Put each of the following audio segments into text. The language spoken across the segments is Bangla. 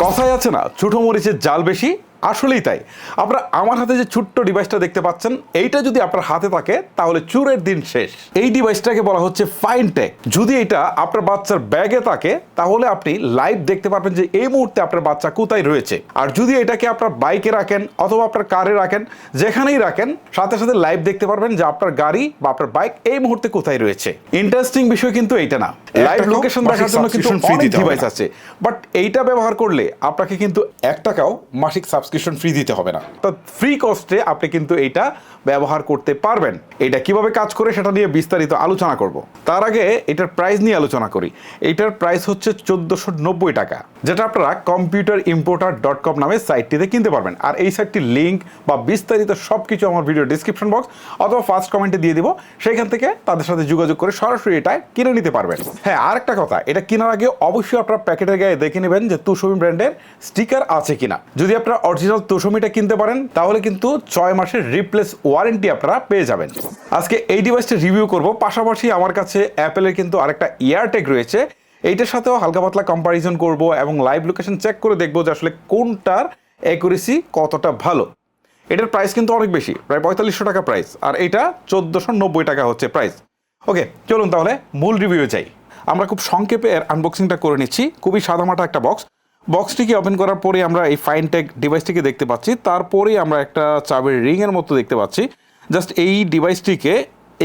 কথাই আছে না ছোট মরিচের জাল বেশি আসলেই তাই। আপনারা আমার হাতে যে ছোট্ট ডিভাইসটা দেখতে পাচ্ছেন এইটা যদি আপনার হাতে থাকে তাহলে চুরের দিন শেষ। এই ডিভাইসটাকে বলা হচ্ছে ফাইন টেক যদি এটা আপনার বাচ্চার ব্যাগে থাকে তাহলে আপনি লাইভ দেখতে পারবেন যে এই মুহূর্তে আপনার বাচ্চা কোথায় রয়েছে। আর যদি এটাকে আপনার বাইকে রাখেন অথবা আপনার কারে রাখেন যেখানেই রাখেন সাথে সাথে লাইভ দেখতে পারবেন যে আপনার গাড়ি বা আপনার বাইক এই মুহূর্তে কোথায় রয়েছে। ইন্টারেস্টিং বিষয় কিন্তু এইটা না। লাইভ লোকেশন দেখার জন্য কিন্তু অনেক ডিভাইস আছে। বাট এইটা ব্যবহার করলে আপনাকে কিন্তু এক টাকাও মাসিক সাবস্ক্রিপশন ফ্রি দিতে হবে না। তো ফ্রি কস্টে আপনি কিন্তু এইটা ব্যবহার করতে পারবেন। এটা কীভাবে কাজ করে সেটা নিয়ে বিস্তারিত আলোচনা করব। তার আগে এটার প্রাইস নিয়ে আলোচনা করি। এটার প্রাইস হচ্ছে চোদ্দোশো নব্বই টাকা, যেটা আপনারা কম্পিউটার ইম্পোর্টার ডট কম নামে সাইটটিতে কিনতে পারবেন। আর এই সাইটটির লিঙ্ক বা বিস্তারিত সব কিছু আমার ভিডিও ডিসক্রিপশন বক্স অথবা ফার্স্ট কমেন্টে দিয়ে দিব। সেইখান থেকে তাদের সাথে যোগাযোগ করে সরাসরি এটা কিনে নিতে পারবেন। হ্যাঁ আরেকটা কথা, এটা কেনার আগে অবশ্যই আপনারা প্যাকেটের গায়ে দেখে নেবেন যে তুষমি ব্র্যান্ডের স্টিকার আছে কিনা। যদি আপনারা অরিজিনাল তুষমিটা কিনতে পারেন, তাহলে কিন্তু ছয় মাসের রিপ্লেস ওয়ারেন্টি আপনারা পেয়ে যাবেন। আজকে এই ডিভাইসটা রিভিউ করব, পাশাপাশি আমার কাছে অ্যাপেলের কিন্তু আরেকটা ইয়ারটেক রয়েছে। এইটার সাথেও হালকা পাতলা কম্পারিজন করব এবং লাইভ লোকেশন চেক করে দেখব যে আসলে কোনটার অ্যাকুরেসি কতটা ভালো। এটার প্রাইস কিন্তু অনেক বেশি, প্রায় পঁয়তাল্লিশশো টাকা প্রাইস আর এটা চোদ্দোশো নব্বই টাকা হচ্ছে প্রাইস ওকে চলুন তাহলে মূল রিভিউ যাই। আমরা খুব সংক্ষেপে এর আনবক্সিংটা করে নিচ্ছি। খুবই সাদামাটা একটা বক্স বক্সটিকে ওপেন করার পরে আমরা এই ফাইন ফাইনটেক ডিভাইসটিকে দেখতে পাচ্ছি। তারপরেই আমরা একটা চাবির রিংয়ের মতো দেখতে পাচ্ছি। জাস্ট এই ডিভাইসটিকে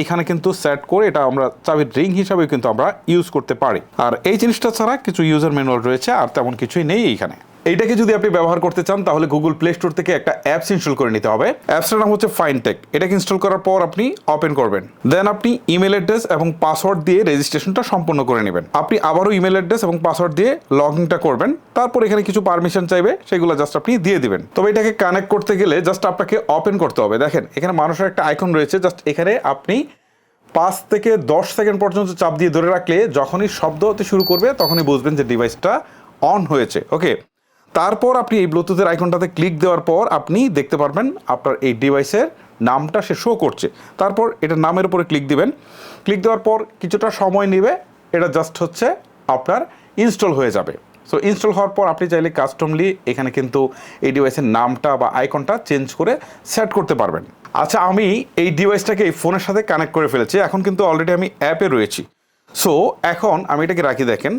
এখানে কিন্তু সেট করে এটা আমরা চাবির রিং হিসাবে কিন্তু আমরা ইউজ করতে পারি। আর এই জিনিসটা ছাড়া কিছু ইউজার ম্যানুয়াল রয়েছে, আর তেমন কিছুই নেই এইখানে। এইটাকে যদি আপনি ব্যবহার করতে চান, তাহলে গুগল প্লে স্টোর থেকে একটা অ্যাপস ইনস্টল করে নিতে হবে। অ্যাপসটার নাম হচ্ছে ফাইনটেক এটাকে ইনস্টল করার পর আপনি ওপেন করবেন। দেন আপনি ইমেল অ্যাড্রেস এবং পাসওয়ার্ড দিয়ে রেজিস্ট্রেশনটা সম্পূর্ণ করে নেবেন। আপনি আবারও ইমেল অ্যাড্রেস এবং পাসওয়ার্ড দিয়ে লগ ইনটা করবেন। তারপর এখানে কিছু পারমিশন চাইবে, সেগুলো জাস্ট আপনি দিয়ে দিবেন। তবে এটাকে কানেক্ট করতে গেলে জাস্ট আপনাকে ওপেন করতে হবে। দেখেন, এখানে মানুষের একটা আইকন রয়েছে। জাস্ট এখানে আপনি পাঁচ থেকে দশ সেকেন্ড পর্যন্ত চাপ দিয়ে ধরে রাখলে যখনই শব্দ হতে শুরু করবে, তখনই বুঝবেন যে ডিভাইসটা অন হয়েছে। ওকে তারপর আপনি এই ব্লুটুথের আইকনটাতে ক্লিক দেওয়ার পর আপনি দেখতে পারবেন আপনার এই ডিভাইসের নামটা সে শো করছে। তারপর এটা নামের উপরে ক্লিক দিবেন। ক্লিক দেওয়ার পর কিছুটা সময় নেবে, এটা জাস্ট হচ্ছে আপনার ইনস্টল হয়ে যাবে। সো ইনস্টল হওয়ার পর আপনি চাইলে কাস্টমলি এখানে কিন্তু এই ডিভাইসের নামটা বা আইকনটা চেঞ্জ করে সেট করতে পারবেন। আচ্ছা আমি এই ডিভাইসটাকে এই ফোনের সাথে কানেক্ট করে ফেলেছি। এখন কিন্তু অলরেডি আমি অ্যাপে রয়েছি। সো এখন আমি এটাকে রাখি দেখেন।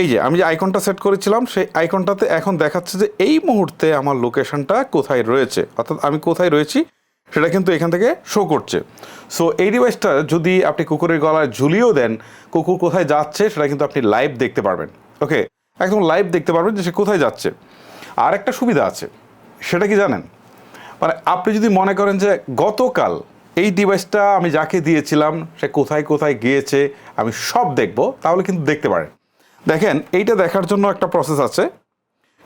এই যে, আমি যে আইকনটা সেট করেছিলাম, সেই আইকনটাতে এখন দেখাচ্ছে যে এই মুহূর্তে আমার লোকেশনটা কোথায় রয়েছে। অর্থাৎ আমি কোথায় রয়েছি, সেটা কিন্তু এখান থেকে শো করছে। সো এই ডিভাইসটা যদি আপনি কুকুরের গলায় ঝুলিয়েও দেন, কুকুর কোথায় যাচ্ছে, সেটা কিন্তু আপনি লাইভ দেখতে পারবেন। ওকে একদম লাইভ দেখতে পারবেন যে সে কোথায় যাচ্ছে। আর একটা সুবিধা আছে, সেটা কি জানেন? মানে আপনি যদি মনে করেন যে গতকাল এই ডিভাইসটা আমি যাকে দিয়েছিলাম, সে কোথায় কোথায় গিয়েছে, আমি সব দেখব, তাহলে কিন্তু দেখতে পারেন। দেখেন, এইটা দেখার জন্য একটা প্রসেস আছে।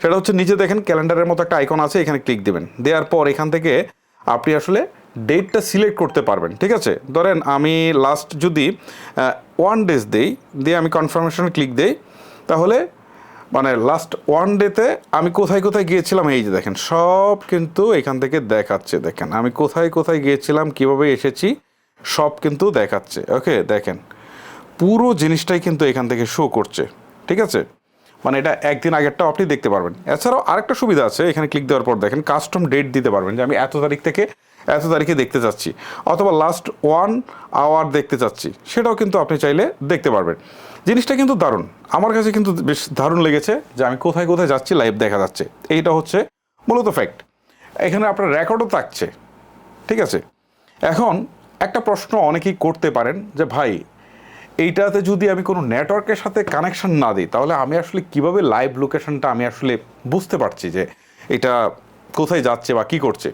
সেটা হচ্ছে নিচে দেখেন, ক্যালেন্ডারের মতো একটা আইকন আছে, এখানে ক্লিক দিবেন। দেওয়ার পর এখান থেকে আপনি আসলে ডেটটা সিলেক্ট করতে পারবেন, ঠিক আছে? ধরেন, আমি লাস্ট যদি ওয়ান ডেজ দিই, দিয়ে আমি কনফার্মেশনে ক্লিক দিই, তাহলে মানে লাস্ট ওয়ান ডেতে আমি কোথায় কোথায় গিয়েছিলাম, এই যে দেখেন, সব কিন্তু এখান থেকে দেখাচ্ছে, দেখেন। আমি কোথায় কোথায় গিয়েছিলাম, কীভাবে এসেছি, সব কিন্তু দেখাচ্ছে ওকে দেখেন, পুরো জিনিসটাই কিন্তু এখান থেকে শো করছে। ঠিক আছে? মানে এটা একদিন আগেরটা আপনি দেখতে পারবেন। এছাড়াও আরেকটা সুবিধা আছে, এখানে ক্লিক দেওয়ার পর দেখেন কাস্টম ডেট দিতে পারবেন যে আমি এত তারিখ থেকে এত তারিখে দেখতে চাচ্ছি। অথবা লাস্ট ওয়ান আওয়ার দেখতে চাচ্ছি, সেটাও কিন্তু আপনি চাইলে দেখতে পারবেন। জিনিসটা কিন্তু দারুণ। আমার কাছে কিন্তু বেশ দারুণ লেগেছে যে আমি কোথায় কোথায় যাচ্ছি লাইভ দেখা যাচ্ছে। এইটা হচ্ছে মূলত ফ্যাক্ট এখানে আপনার রেকর্ডও থাকছে। ঠিক আছে? এখন একটা প্রশ্ন অনেকেই করতে পারেন যে, ভাই এইটাতে যদি আমি কোনো নেটওয়ার্কের সাথে কানেকশন না দিই, তাহলে আমি আসলে কীভাবে লাইভ লোকেশনটা আমি আসলে বুঝতে পারছি যে এটা কোথায় যাচ্ছে বা কি করছে?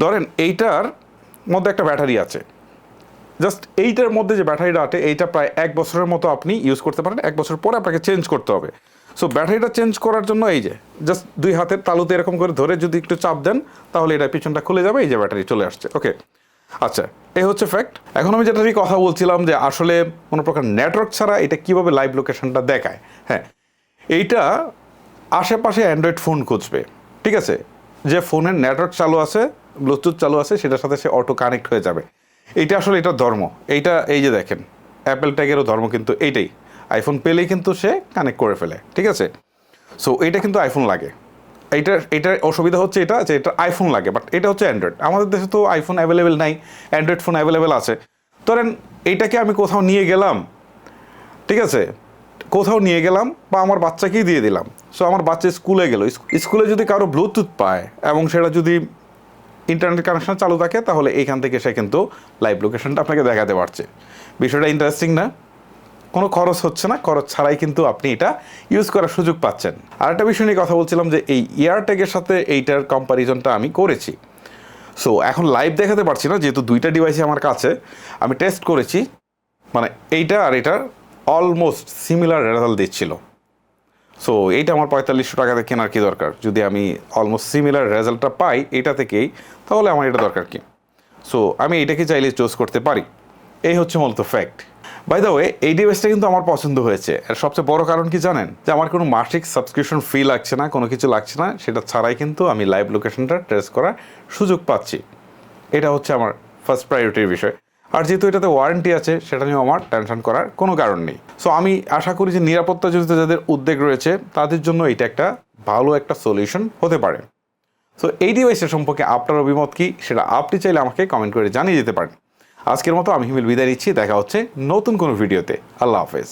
ধরেন এইটার মধ্যে একটা ব্যাটারি আছে। জাস্ট এইটার মধ্যে যে ব্যাটারিটা আছে, এইটা প্রায় এক বছরের মতো আপনি ইউজ করতে পারেন, এক বছর পরে আপনাকে চেঞ্জ করতে হবে। সো ব্যাটারিটা চেঞ্জ করার জন্য এই যে জাস্ট দুই হাতের তালুতে এরকম করে ধরে যদি একটু চাপ দেন, তাহলে এটা পিছনটা খুলে যাবে, এই যে ব্যাটারি চলে আসছে। ওকে আচ্ছা এই হচ্ছে ফ্যাক্ট এখন আমি যেটা নিয়ে কথা বলছিলাম যে আসলে কোনো প্রকার নেটওয়ার্ক ছাড়া এটা কীভাবে লাইভ লোকেশনটা দেখায় হ্যাঁ? এইটা আশেপাশে অ্যান্ড্রয়েড ফোন খুঁজবে, ঠিক আছে? যে ফোনের নেটওয়ার্ক চালু আছে ব্লুটুথ চালু আছে, সেটার সাথে সে অটো কানেক্ট হয়ে যাবে। এইটা আসলে এটা ধর্ম। এইটা, এই যে দেখেন অ্যাপেল ট্যাগেরও ধর্ম কিন্তু এইটাই। আইফোন পেলেই কিন্তু সে কানেক্ট করে ফেলে, ঠিক আছে? সো এটা কিন্তু আইফোন লাগে। এইটার এটার অসুবিধা হচ্ছে এটা, যে এটা আইফোন লাগে বাট এটা হচ্ছে অ্যান্ড্রয়েড আমাদের দেশে তো আইফোন অ্যাভেলেবেল নাই অ্যান্ড্রয়েড ফোন অ্যাভেলেবেল আছে। ধরেন, এইটাকে আমি কোথাও নিয়ে গেলাম, ঠিক আছে? কোথাও নিয়ে গেলাম, বা আমার বাচ্চাকেই দিয়ে দিলাম। সো আমার বাচ্চা স্কুলে গেল। স্কুলে যদি কারও ব্লুটুথ পায়, এবং সেটা যদি ইন্টারনেট কানেকশন চালু থাকে, তাহলে এইখান থেকে সে কিন্তু লাইভ লোকেশনটা আপনাকে দেখাতে পারছে। বিষয়টা ইন্টারেস্টিং না? কোনো খরচ হচ্ছে না, খরচ ছাড়াই কিন্তু আপনি এটা ইউজ করার সুযোগ পাচ্ছেন। আর একটা বিষয় নিয়ে কথা বলছিলাম যে এই এয়ারটেকের সাথে এইটার কম্প্যারিজনটা আমি করেছি। সো এখন লাইভ দেখাতে পারছি না, যেহেতু দুইটা ডিভাইসই আমার কাছে, আমি টেস্ট করেছি। মানে এইটা আর এটা অলমোস্ট সিমিলার রেজাল্ট দিচ্ছিল। সো এইটা আমার পঁয়তাল্লিশশো টাকাতে কেনার কি দরকার? যদি আমি অলমোস্ট সিমিলার রেজাল্টটা পাই, এটা থেকেই, তাহলে আমার এটা দরকার কি? সো আমি এটাকে চাইলে চুজ করতে পারি। এই হচ্ছে মূলত ফ্যাক্ট বাই দ্য ওয়ে এই ডিভাইসটা কিন্তু আমার পছন্দ হয়েছে। আর সবচেয়ে বড় কারণ কি জানেন? যে আমার কোনো মাসিক সাবস্ক্রিপশন ফি লাগছে না, কোনো কিছু লাগছে না, সেটা ছাড়াই কিন্তু আমি লাইভ লোকেশনটা ট্রেস করার সুযোগ পাচ্ছি। এটা হচ্ছে আমার ফার্স্ট প্রায়োরিটির বিষয়। আর যেহেতু এটাতে ওয়ারেন্টি আছে, সেটা নিয়েও আমার টেনশন করার কোনো কারণ নেই। সো আমি আশা করি যে নিরাপত্তা জনিত যাদের উদ্বেগ রয়েছে, তাদের জন্য এটা একটা ভালো একটা সলিউশন হতে পারে। সো এই ডিভাইসের সম্পর্কে আপনার অভিমত কি? সেটা আপনি চাইলে আমাকে কমেন্ট করে জানিয়ে যেতে পারেন। আজকের মতো আমি হিমেল বিদায় নিচ্ছি দেখা হচ্ছে নতুন কোনো ভিডিওতে। আল্লাহ হাফেজ।